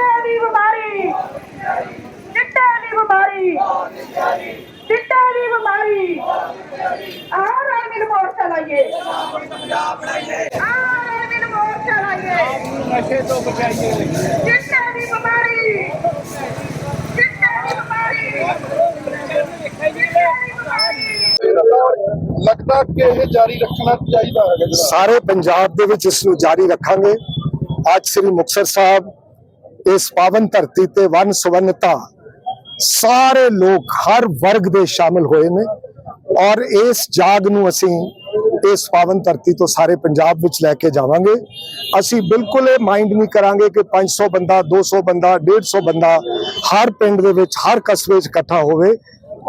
चिट्टाली बीमारी। जारी बीमारी। चिट्टाली बीमारी। आर आर्मी मोर्चा लाइए आर आर्मी मोर्चा लाइए ਇਸ ਪਾਵਨ ਧਰਤੀ ਤੇ ਵਨ ਸੁਵੰਨਤਾ ਸਾਰੇ ਲੋਕ ਹਰ ਵਰਗ ਦੇ ਸ਼ਾਮਿਲ ਹੋਏ ਨੇ ਔਰ ਇਸ ਜਾਗ ਨੂੰ ਅਸੀਂ ਇਸ ਪਾਵਨ ਧਰਤੀ ਤੋਂ ਸਾਰੇ ਪੰਜਾਬ ਵਿੱਚ ਲੈ ਕੇ ਜਾਵਾਂਗੇ। ਅਸੀਂ ਬਿਲਕੁਲ ਇਹ ਮਾਈਂਡ ਨਹੀਂ ਕਰਾਂਗੇ ਕਿ 500 ਬੰਦਾ 200 ਬੰਦਾ 150 ਬੰਦਾ ਹਰ ਪਿੰਡ ਦੇ ਵਿੱਚ, ਹਰ ਕਸਬੇ 'ਚ ਇਕੱਠਾ ਹੋਵੇ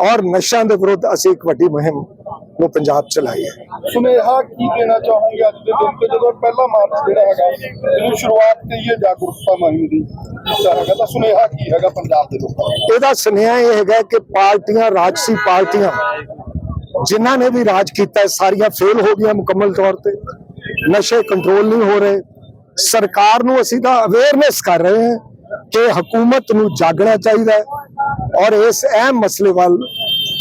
ਔਰ ਨਸ਼ਿਆਂ ਦੇ ਵਿਰੁੱਧ ਅਸੀਂ ਇੱਕ ਵੱਡੀ ਮੁਹਿੰਮ ਨੂੰ ਪੰਜਾਬ ਚਲਾਈ ਹੈ। ਸੁਨੇਹਾ ਕੀ ਦੇਣਾ ਚਾਹੋਗੇ ਅੱਜ ਦੇ ਦਿਨ ਤੇ? ਜਦੋਂ ਪਹਿਲਾ ਮਾਰਚ ਜਿਹੜਾ ਹੈਗਾ ਇਹਨੂੰ ਸ਼ੁਰੂਆਤ ਕਹੀਏ ਜਾਗਰੂਕਤਾ ਮੁਹਿੰਮ ਦੀ ਹੈਗਾ। ਤਾਂ ਸੁਨੇਹਾ ਕੀ ਹੈਗਾ ਪੰਜਾਬ ਦੇ ਲੋਕਾਂ ਇਹਦਾ ਸੁਨੇਹਾ ਇਹ ਹੈਗਾ ਕਿ ਪਾਰਟੀਆਂ ਰਾਜਸੀ ਪਾਰਟੀਆਂ ਜਿਨ੍ਹਾਂ ਨੇ ਵੀ ਰਾਜ ਕੀਤਾ ਸਾਰੀਆਂ ਫੇਲ ਹੋ ਗਈਆਂ ਮੁਕੰਮਲ ਤੌਰ ਤੇ। ਨਸ਼ੇ ਕੰਟਰੋਲ ਨਹੀਂ ਹੋ ਰਹੇ। ਸਰਕਾਰ ਨੂੰ ਅਸੀਂ ਤਾਂ ਅਵੇਅਰਨੈਸ ਕਰ ਰਹੇ ਹਾਂ ਕਿ ਹਕੂਮਤ ਨੂੰ ਜਾਗਣਾ ਚਾਹੀਦਾ ਹੈ ਔਰ ਇਸ ਅਹਿਮ ਮਸਲੇ ਵੱਲ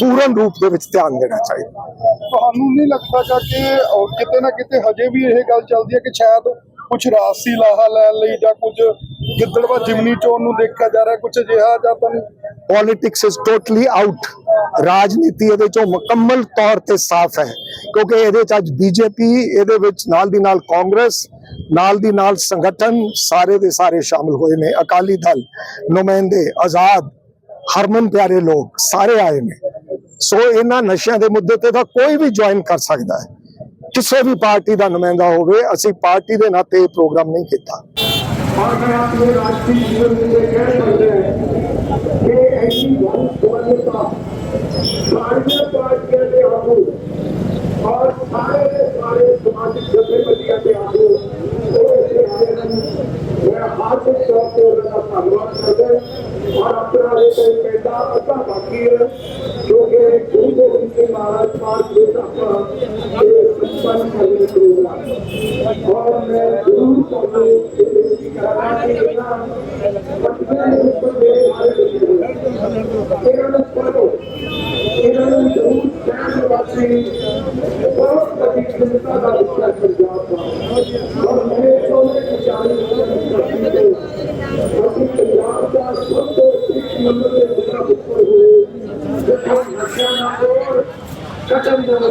ਪੂਰਨ ਰੂਪ ਦੇ ਵਿੱਚ ਧਿਆਨ ਦੇਣਾ ਚਾਹੀਦਾ। ਤੁਹਾਨੂੰ ਨਹੀਂ ਲੱਗਦਾ ਕਿ ਕਿਤੇ ਨਾ ਕਿਤੇ ਹਜੇ ਵੀ ਇਹ ਗੱਲ ਚੱਲਦੀ ਹੈ ਕਿ ਸ਼ਾਇਦ ਕੁਝ ਰਾਸੀ ਲਾਹਾ ਲੈਣ ਲਈ ਜਾਂ ਕੁਝ ਗਿੱਦੜਵਾ ਜਿਮਨੀ ਚੋਣ ਨੂੰ ਦੇਖਿਆ ਜਾ ਰਿਹਾ ਕੁਝ ਅਜਿਹਾ ਜਾਂ ਤਾਂ ਨਹੀਂ? ਪੋਲਿਟਿਕਸ ਇਜ਼ ਟੋਟਲੀ ਆਊਟ ਰਾਜਨੀਤੀ ਇਹਦੇ ਚੋਂ ਮੁਕੰਮਲ ਤੌਰ ਤੇ ਸਾਫ਼ ਹੈ ਕਿਉਂਕਿ ਇਹਦੇ ਚ ਅੱਜ ਬੀਜੇਪੀ ਇਹਦੇ ਵਿੱਚ ਨਾਲ ਦੀ ਨਾਲ ਕਾਂਗਰਸ ਨਾਲ ਦੀ ਨਾਲ ਸੰਗਠਨ ਸਾਰੇ ਦੇ ਸਾਰੇ ਸ਼ਾਮਲ ਹੋਏ ਨੇ। ਅਕਾਲੀ ਦਲ ਨੁਮਾਇੰਦੇ ਆਜ਼ਾਦ ਹਰਮਨ ਪਿਆਰੇ ਲੋਕ ਸਾਰੇ ਆਏ ਨੇ। ਸੋ ਇਹਨਾਂ ਨਸ਼ਿਆਂ ਦੇ ਮੁੱਦੇ ਤੇ ਤਾਂ ਕੋਈ ਵੀ ਜੁਆਇਨ ਕਰ ਸਕਦਾ ਹੈ। ਕਿਸੇ ਵੀ ਪਾਰਟੀ ਦਾ ਨੁਮਾਇੰਦਾ ਹੋਵੇ, ਅਸੀਂ ਪਾਰਟੀ ਦੇ ਨਾਤੇ ਇਹ ਪ੍ਰੋਗਰਾਮ ਨਹੀਂ ਕੀਤਾ। ਔਰ ਸਾਰੇ ਸਾਰੇ ਸਮਾਜਿਕ ਜਥੇ ਨਾਲੇ ਕੋਈ ਪੈਦਾ ਅੱਧਾ ਬਾਕੀ ਹੈ ਕਿਉਂਕਿ ਗੁਰੂ ਗੋਬਿੰਦ ਸਿੰਘ ਮਹਾਰਾਜ ਪਾਸ ਦੇ ਆਪਾਂ ਇਹ ਸੰਪੰਨ ਕਰਨ ਪ੍ਰੋਗਰਾਮ ਔਰ ਮੈਂ ਗੁਰੂ ਕੋਲੋਂ ਬੇਨਤੀ ਕਰਨਾ ਕਿ ਇਹਨਾਂ ਬੱਚਿਆਂ ਦੇ ਉੱਪਰ ਮੇਰੇ ਸਾਰੇ ਇਹਨਾਂ ਨੂੰ ਪੜੋ ਇਹਨਾਂ ਨੂੰ ਜ਼ਰੂਰ ਕਹਿਣ ਵਾਸੀ ਬਹੁਤ ਵੱਡੀ ਕਿਰਪਾ ਦਾ ਵਿਚਾਰ ਕਰ ਜਾਪਾ ਔਰ ਮੇਰੇ ਕੋਲ ਇੱਕ ਜਾਣੀ ਹੋਣੀ ਚਾਹੀਦੀ ਹੈ ਕਿ ਪੰਜਾਬ ਦਾ ਸਭ खत्म